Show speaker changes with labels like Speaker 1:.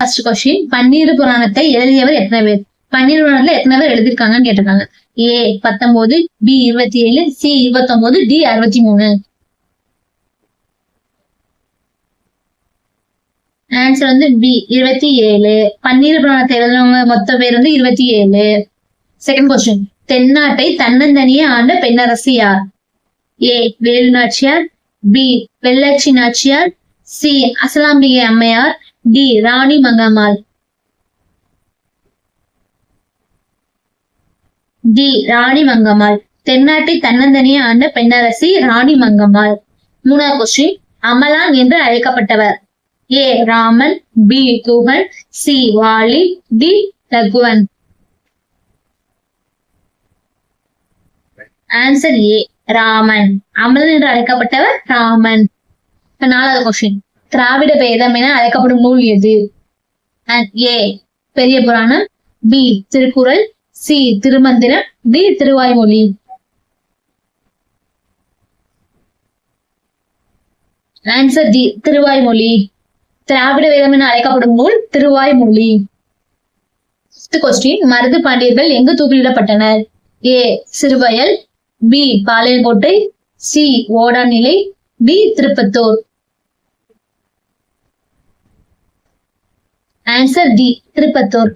Speaker 1: First question பன்னீர் புராணத்தை எழுதியவர் எத்தனை பேர்? பன்னீர் புராணத்துல எத்தனை பேர் எழுதியிருக்காங்கன்னு கேட்டிருக்காங்க. ஏ பத்தொன்பது பி இருபத்தி ஏழு சி இருபத்தொன்பது டி அறுபத்தி மூணு ஆன்சர் வந்து பி இருபத்தி ஏழு பன்னீர் புராணத்தை எழுதுனவங்க மொத்த பேர் வந்து இருபத்தி ஏழு செகண்ட் கொஸ்டின் தென்னாட்டை தன்னந்தனியே ஆண்ட பெண்ணரசு யார்? A Velu Nachiyar. B Vellachi Nachiyar. C Asalambigai Ammaiyar. D Rani Mangammal. D Rani Mangammal. தென்னாட்டை தன்னந்தனியே ஆண்ட பெண்ணரசி ராணி மங்கம்மாள். மூணாவது கொஸ்டின் அமலான் என்று அழைக்கப்பட்டவர். A Raman B Guhan C Vali D Raguvan. Answer A Raman. Amalan என்று அழைக்கப்பட்டவர் ராமன். இப்ப நாலாவது கொஸ்டின் திராவிட வேதம் என அழைக்கப்படும் நூல் எது? And A Periya Puranam. B Thirukkural. C Thirumanthiram. D Thiruvaimozhi. Answer D Thiruvaimozhi. திராவிட வேதம் என அழைக்கப்படும் நூல் திருவாய்மொழி. கொஸ்டின் மருது பாண்டியர்கள் எங்கு தூக்கிலிடப்பட்டனர்? A Siruvayal. B Palayamkottai. C Odanilai D Tiruppattur. Answer D Tiruppattur